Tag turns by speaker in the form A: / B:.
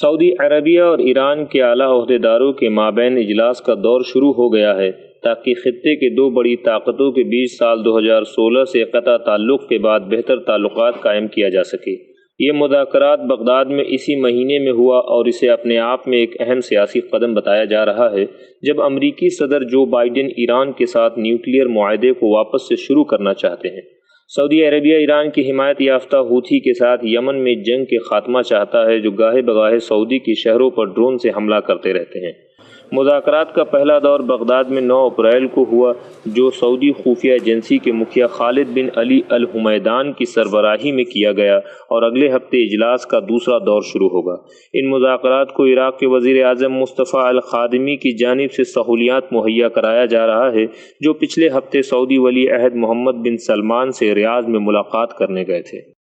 A: Saudi Arabia और Iran के आला अहदेदारों के माबेन इजलास का दौर शुरू हो गया है, ताकि ख़त्े के दो बड़ी ताकतों के बीच साल 2016 से कता ताल्लुक़ के बाद बेहतर ताल्लुक़ कायम किया जा सके। ये मुदाकरात बगदाद में इसी महीने में हुआ और इसे अपने आप में एक अहम सियासी कदम बताया जा रहा है, जब अमरीकी सदर जो बाइडन ईरान के साथ न्यूक्लियर माहे को वापस से शुरू करना चाहते हैं। सऊदी अरबिया, ईरान की हिमायत याफ्ता हूथी के साथ यमन में जंग के खात्मा चाहता है, जो गाहे बगाहे सऊदी के शहरों पर ड्रोन से हमला करते रहते हैं। मुजाकरात का पहला दौर बगदाद में 9 अप्रैल को हुआ, जो सऊदी खुफिया एजेंसी के मुखिया खालिद बिन अली अल हुमैदान की सरबराही में किया गया और अगले हफ़्ते इजलास का दूसरा दौर शुरू होगा। इन मुजाकरात को इराक़ के वज़ीर अजम मुस्तफ़ा अल खादमी की जानब से सहूलियात मुहैया कराया जा रहा है, जो पिछले हफ़्ते सऊदी वली अहद मोहम्मद बिन सलमान से रियाज में मुलाकात करने गए थे।